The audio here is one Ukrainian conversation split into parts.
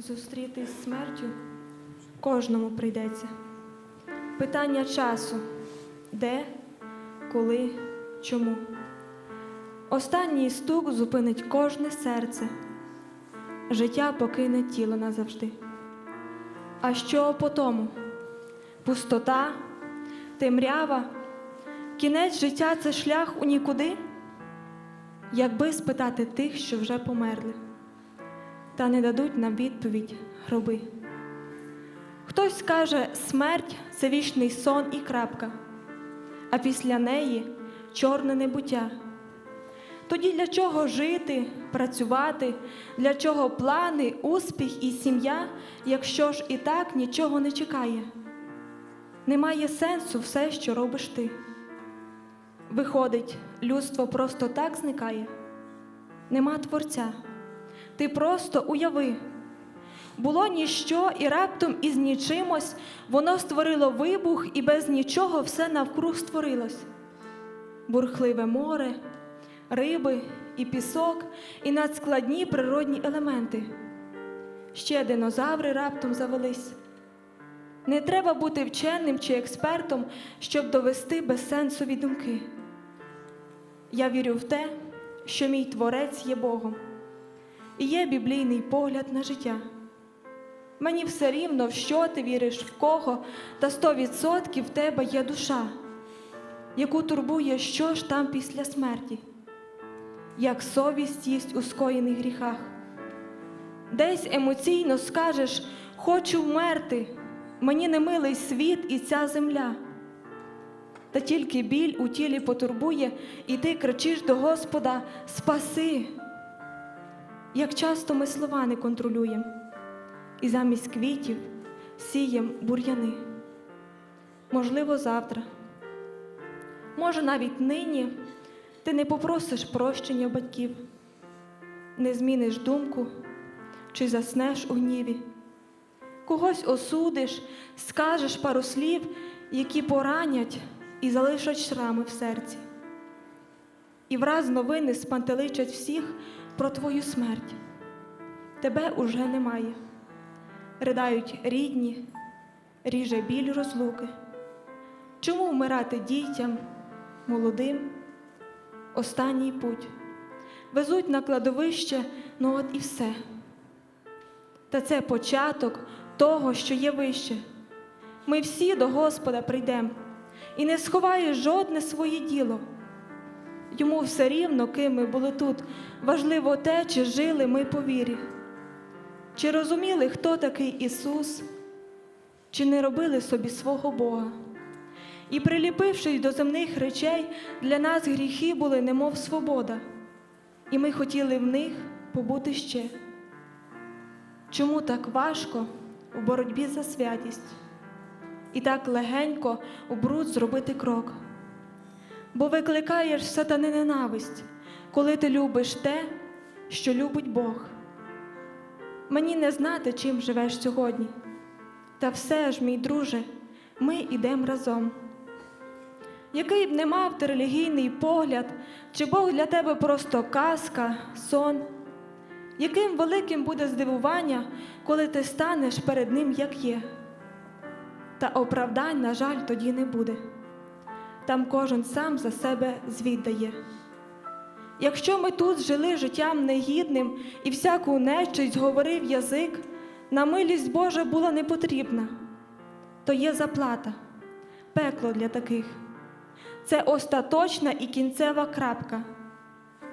Зустрітись з смертю кожному прийдеться. Питання часу де, коли, чому. Останній стук зупинить кожне серце. Життя покине тіло назавжди. А що по тому? Пустота, темрява, кінець життя це шлях у нікуди? Якби спитати тих, що вже померли, та не дадуть нам відповідь гроби. Хтось скаже, смерть це вічний сон і крапка, а після неї чорне небуття. Тоді для чого жити, працювати, для чого плани, успіх і сім'я, якщо ж і так нічого не чекає? Немає сенсу все, що робиш ти. Виходить, людство просто так зникає. Нема творця. Ти просто уяви. Було ніщо, і раптом із нічимось воно створило вибух, і без нічого все навкруг створилось. Бурхливе море, риби і пісок, і надскладні природні елементи. Ще динозаври раптом завелись. Не треба бути вченим чи експертом, щоб довести безсенсові думки. Я вірю в те, що мій творець є Богом, і є біблійний погляд на життя. Мені все рівно, в що ти віриш, в кого, та сто відсотків в тебе є душа, яку турбує, що ж там після смерті, як совість їсть у скоєних гріхах. Десь емоційно скажеш, хочу вмерти, мені не милий світ і ця земля. Та тільки біль у тілі потурбує, і ти кричиш до Господа Спаси. Як часто ми слова не контролюємо, і замість квітів сієм бур'яни. Можливо, завтра. Може, навіть нині ти не попросиш прощення батьків, не зміниш думку чи заснеш у гніві. Когось осудиш, скажеш пару слів, які поранять і залишать шрами в серці. І враз новини спантеличать всіх про твою смерть. Тебе уже немає. Ридають рідні, ріже біль розлуки. Чому вмирати дітям, молодим? Останній путь. Везуть на кладовище, ну от і все. Та це початок того, що є вище. Ми всі до Господа прийдемо і не сховає жодне своє діло. Йому все рівно, ким ми були тут, важливо те, чи жили ми по вірі, чи розуміли, хто такий Ісус, чи не робили собі свого Бога. І, приліпившись до земних речей, для нас гріхи були, немов свобода, і ми хотіли в них побути ще. Чому так важко у боротьбі за святість? і так легенько у бруд зробити крок. Бо викликаєш сатани ненависть, коли ти любиш те, що любить Бог. Мені не знати, чим живеш сьогодні. Та все ж, мій друже, ми йдемо разом. Який б не мав ти релігійний погляд, чи Бог для тебе просто казка, сон, яким великим буде здивування, коли ти станеш перед Ним, як є та оправдань, на жаль, тоді не буде. Там кожен сам за себе звіт дає. Якщо ми тут жили життям негідним і всяку нечисть говорив язик, на милість Божа була не потрібна, то є заплата, пекло для таких. Це остаточна і кінцева крапка,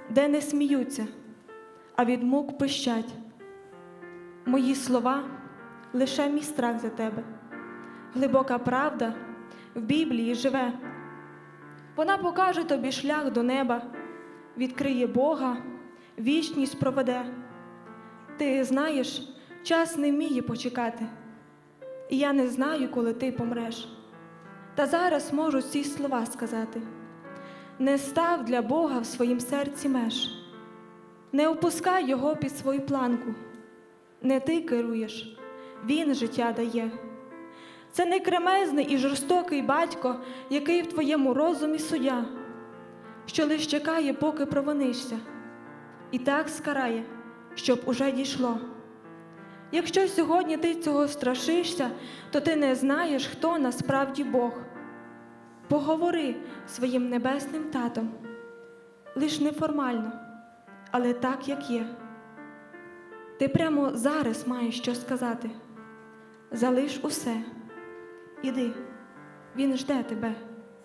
де не сміються, а від мук пищать. Мої слова лише мій страх за тебе. Глибока правда в Біблії живе. Вона покаже тобі шлях до неба, відкриє Бога, вічність проведе. Ти знаєш, час не вміє почекати, і я не знаю, коли ти помреш. Та зараз можу ці слова сказати: не став для Бога в своїм серці меж, не опускай його під свою планку, не ти керуєш, Він життя дає. Це не кремезний і жорстокий батько, який в твоєму розумі суддя, що лиш чекає, поки провинишся, і так скарає, щоб уже дійшло. Якщо сьогодні ти цього страшишся, то ти не знаєш, хто насправді Бог. Поговори своїм небесним татом, лиш неформально, але так, як є. Ти прямо зараз маєш що сказати. Залиш усе. Іди, він жде тебе.